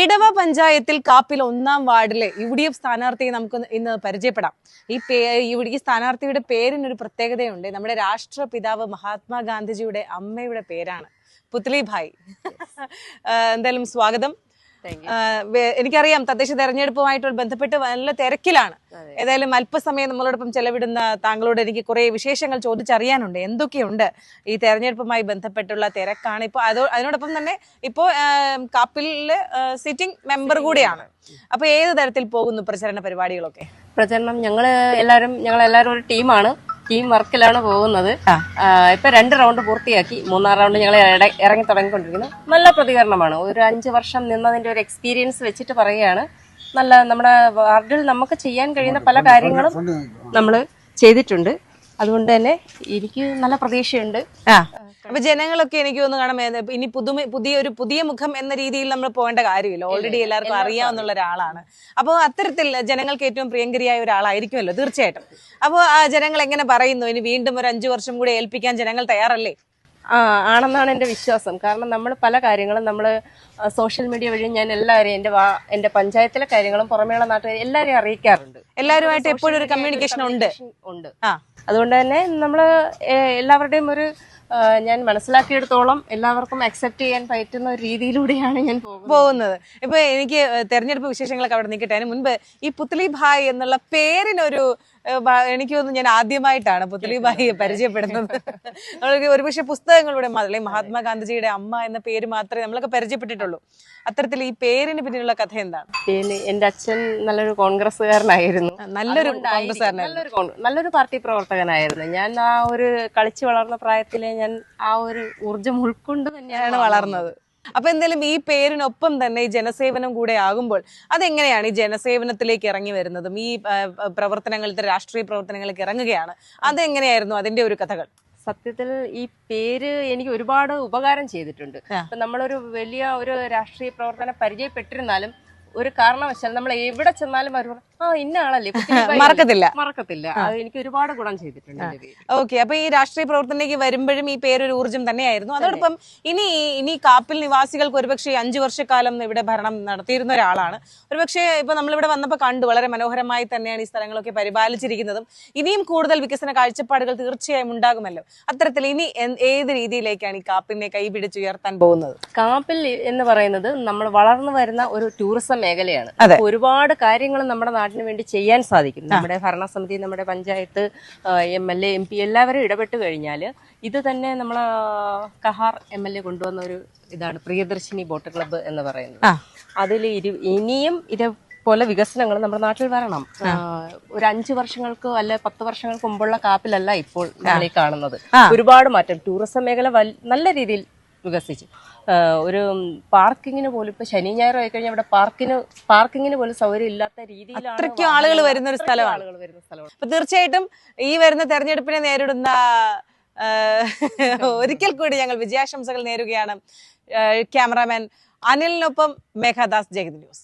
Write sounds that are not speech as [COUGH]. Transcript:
ഇടവ പഞ്ചായത്തിൽ കാപ്പിൽ ഒന്നാം വാർഡിലെ യു ഡി എഫ് സ്ഥാനാർത്ഥിയെ നമുക്ക് ഇന്ന് പരിചയപ്പെടാം. ഈ പേ ഈ സ്ഥാനാർത്ഥിയുടെ പേരിനൊരു പ്രത്യേകതയുണ്ട്. നമ്മുടെ രാഷ്ട്രപിതാവ് മഹാത്മാഗാന്ധിജിയുടെ അമ്മയുടെ പേരാണ്. പുത്ലി ഭായ്. [LAUGHS] എന്തായാലും സ്വാഗതം. എനിക്കറിയാം തദ്ദേശ തെരഞ്ഞെടുപ്പുമായിട്ട് ബന്ധപ്പെട്ട് നല്ല തിരക്കിലാണ്. ഏതായാലും അല്പസമയം നമ്മളോടൊപ്പം ചെലവിടുന്ന താങ്കളോട് എനിക്ക് കുറെ വിശേഷങ്ങൾ ചോദിച്ചറിയാനുണ്ട്. എന്തൊക്കെയുണ്ട് ഈ തെരഞ്ഞെടുപ്പുമായി ബന്ധപ്പെട്ടുള്ള തിരക്കാണ്. ഇപ്പോൾ അതോ അതിനോടൊപ്പം തന്നെ ഇപ്പോ കാപ്പിലെ സിറ്റിംഗ് മെമ്പർ കൂടിയാണ്. അപ്പൊ ഏത് തരത്തിൽ പോകുന്നു പ്രചരണ പരിപാടികളൊക്കെ? പ്രചരണം ഞങ്ങൾ എല്ലാരും ഞങ്ങൾ എല്ലാവരും ഒരു ടീമാണ്. ടീം വർക്കിലാണ് പോകുന്നത്. ഇപ്പൊ രണ്ട് റൗണ്ട് പൂർത്തിയാക്കി. മൂന്നാം റൗണ്ട് ഞങ്ങൾ ഇറങ്ങി തുടങ്ങിക്കൊണ്ടിരിക്കുന്നു. നല്ല പ്രതികരണമാണ്. ഒരു അഞ്ച് വർഷം നിന്നതിന്റെ ഒരു എക്സ്പീരിയൻസ് വെച്ചിട്ട് പറയുകയാണ്. നല്ല നമ്മുടെ വാർഡിൽ നമുക്ക് ചെയ്യാൻ കഴിയുന്ന പല കാര്യങ്ങളും നമ്മൾ ചെയ്തിട്ടുണ്ട്. അതുകൊണ്ട് തന്നെ എനിക്ക് നല്ല പ്രതീക്ഷയുണ്ട്. ആ. അപ്പൊ ജനങ്ങളൊക്കെ എനിക്ക് ഒന്ന് കാണാൻ ഇനി പുതുമ പുതിയ ഒരു പുതിയ മുഖം എന്ന രീതിയിൽ നമ്മൾ പോകേണ്ട കാര്യമില്ല. ഓൾറെഡി എല്ലാവർക്കും അറിയാവുന്ന ഒരാളാണ്. അപ്പോൾ അത്തരത്തിൽ ജനങ്ങൾക്ക് ഏറ്റവും പ്രിയങ്കരിയായ ഒരാളായിരിക്കുമല്ലോ തീർച്ചയായിട്ടും. അപ്പോൾ ആ ജനങ്ങൾ എങ്ങനെ പറയുന്നു? ഇനി വീണ്ടും ഒരു അഞ്ചു വർഷം കൂടി ഏൽപ്പിക്കാൻ ജനങ്ങൾ തയ്യാറല്ലേ? ആ ആണെന്നാണ് എന്റെ വിശ്വാസം. കാരണം നമ്മൾ പല കാര്യങ്ങളും നമ്മൾ സോഷ്യൽ മീഡിയ വഴി ഞാൻ എല്ലാവരെയും എന്റെ വാ എന്റെ പഞ്ചായത്തിലെ കാര്യങ്ങളും പുറമേയുള്ള നാട്ടുകാരെ എല്ലാവരെയും അറിയിക്കാറുണ്ട്. എല്ലാവരുമായിട്ട് എപ്പോഴും ഒരു കമ്മ്യൂണിക്കേഷൻ ഉണ്ട്. ഉണ്ട്. അതുകൊണ്ട് തന്നെ നമ്മൾ എല്ലാവരുടെയും ഒരു ഞാൻ മനസ്സിലാക്കിയെടുത്തോളം എല്ലാവർക്കും അക്സെപ്റ്റ് ചെയ്യാൻ പറ്റുന്ന ഒരു രീതിയിലൂടെയാണ് ഞാൻ പോകുന്നത്. ഇപ്പൊ എനിക്ക് തെരഞ്ഞെടുപ്പ് വിശേഷങ്ങളൊക്കെ അവിടെ നിൽക്കട്ടെ. അതിന് മുൻപ് ഈ പുത്ലി ഭായ് എന്നുള്ള പേരിനൊരു എനിക്ക് തോന്നുന്നു ഞാൻ ആദ്യമായിട്ടാണ് പുത്ലി ഭായിയെ പരിചയപ്പെടുന്നത്. നമ്മളൊരു ഒരുപക്ഷെ പുസ്തകങ്ങളിലൂടെ അല്ലെങ്കിൽ മഹാത്മാഗാന്ധിജിയുടെ അമ്മ എന്ന പേര് മാത്രമേ നമ്മളൊക്കെ പരിചയപ്പെട്ടിട്ടുള്ളൂ. അത്തരത്തിൽ ഈ പേരിന് പിന്നിലുള്ള കഥ എന്താണ്? പിന്നെ എന്റെ അച്ഛൻ നല്ലൊരു കോൺഗ്രസ്സുകാരനായിരുന്നു. നല്ലൊരു. കോൺഗ്രസ്സുകാരനായിരുന്നു. നല്ലൊരു നല്ലൊരു പാർട്ടി പ്രവർത്തകനായിരുന്നു. ഞാൻ ആ ഒരു കളിച്ചു വളർന്ന പ്രായത്തിലെ ഞാൻ ആ ഒരു ഊർജം ഉൾക്കൊണ്ട് തന്നെയാണ് വളർന്നത്. അപ്പൊ എന്തായാലും ഈ പേരിനൊപ്പം തന്നെ ഈ ജനസേവനം കൂടെ ആകുമ്പോൾ അതെങ്ങനെയാണ് ഈ ജനസേവനത്തിലേക്ക് ഇറങ്ങി വരുന്നതും? ഈ പ്രവർത്തനങ്ങളിലത്തെ രാഷ്ട്രീയ പ്രവർത്തനങ്ങളിലേക്ക് ഇറങ്ങുകയാണ്. അതെങ്ങനെയായിരുന്നു അതിന്റെ ഒരു കഥകൾ? സത്യത്തിൽ ഈ പേര് എനിക്ക് ഒരുപാട് ഉപകാരം ചെയ്തിട്ടുണ്ട്. ഇപ്പൊ നമ്മളൊരു വലിയ ഒരു രാഷ്ട്രീയ പ്രവർത്തനം പരിചയപ്പെട്ടിരുന്നാലും ഒരു കാരണവശാൽ നമ്മൾ എവിടെ ചെന്നാലും അവർ ആ ഇന്ന ആളല്ലേ? [LAUGHS] മറക്കത്തില്ല. മറക്കത്തില്ല. അത് എനിക്ക് ഒരുപാട് ഗുണം ചെയ്തിട്ടുണ്ട് ഓക്കെ അപ്പൊ ഈ രാഷ്ട്രീയ പ്രവർത്തനത്തിലേക്ക് വരുമ്പോഴും ഈ പേരൊരു ഊർജം തന്നെയായിരുന്നു. അതോടൊപ്പം ഇനി ഇനി കാപ്പിൽ നിവാസികൾക്ക് ഒരുപക്ഷെ അഞ്ചു വർഷക്കാലം ഇവിടെ ഭരണം നടത്തിയിരുന്ന ഒരാളാണ്. ഒരുപക്ഷെ ഇപ്പൊ നമ്മളിവിടെ വന്നപ്പോൾ കണ്ടു വളരെ മനോഹരമായി തന്നെയാണ് ഈ സ്ഥലങ്ങളൊക്കെ പരിപാലിച്ചിരിക്കുന്നതും. ഇനിയും കൂടുതൽ വികസന കാഴ്ചപ്പാടുകൾ തീർച്ചയായും ഉണ്ടാകുമല്ലോ. അത്തരത്തിൽ ഇനി ഏത് രീതിയിലേക്കാണ് ഈ കാപ്പിനെ കൈപിടിച്ചുയർത്താൻ പോകുന്നത്? കാപ്പിൽ എന്ന് പറയുന്നത് നമ്മൾ വളർന്നു വരുന്ന ഒരു ടൂറിസം മേഖലയാണ്. ഒരുപാട് കാര്യങ്ങൾ നമ്മുടെ നാടിന് വേണ്ടി ചെയ്യാൻ സാധിക്കും. നമ്മുടെ ഭരണസമിതി നമ്മുടെ panchayat M L A M P എല്ലാവരും ഇടപെട്ട് കഴിഞ്ഞാൽ ഇത് തന്നെ നമ്മൾ കഹാർ എം എൽ എ കൊണ്ടുവന്ന ഒരു ഇതാണ് പ്രിയദർശിനി ബോട്ട് ക്ലബ്ബ് എന്ന് പറയുന്നത്. അതിൽ ഇരു ഇനിയും ഇതേപോലെ വികസനങ്ങൾ നമ്മുടെ നാട്ടിൽ വരണം. ഒരു അഞ്ചു വർഷങ്ങൾക്ക് അല്ല പത്ത് വർഷങ്ങൾക്ക് മുമ്പുള്ള കാപ്പിലല്ല ഇപ്പോൾ കാണുന്നത്. ഒരുപാട് മാറ്റം. ടൂറിസം മേഖല നല്ല രീതിയിൽ വികസിച്ചു. ഒരു പാർക്കിങ്ങിന് പോലും ഇപ്പൊ ശനി ഞായറും ആയി കഴിഞ്ഞാൽ ഇവിടെ പാർക്കിന് പാർക്കിങ്ങിന് പോലും സൗകര്യം ഇല്ലാത്ത രീതിയിലാണ് അത്രയ്ക്കും ആളുകൾ വരുന്ന ഒരു സ്ഥലമാണ്. ആളുകൾ വരുന്ന സ്ഥലമാണ്. അപ്പൊ തീർച്ചയായിട്ടും ഈ വരുന്ന തെരഞ്ഞെടുപ്പിനെ നേരിടുന്ന ഒരിക്കൽ കൂടി ഞങ്ങൾ വിജയാശംസകൾ നേരുകയാണ് ക്യാമറാമാൻ അനിലിനൊപ്പം മേഘദാസ് ജഗത് ന്യൂസ്.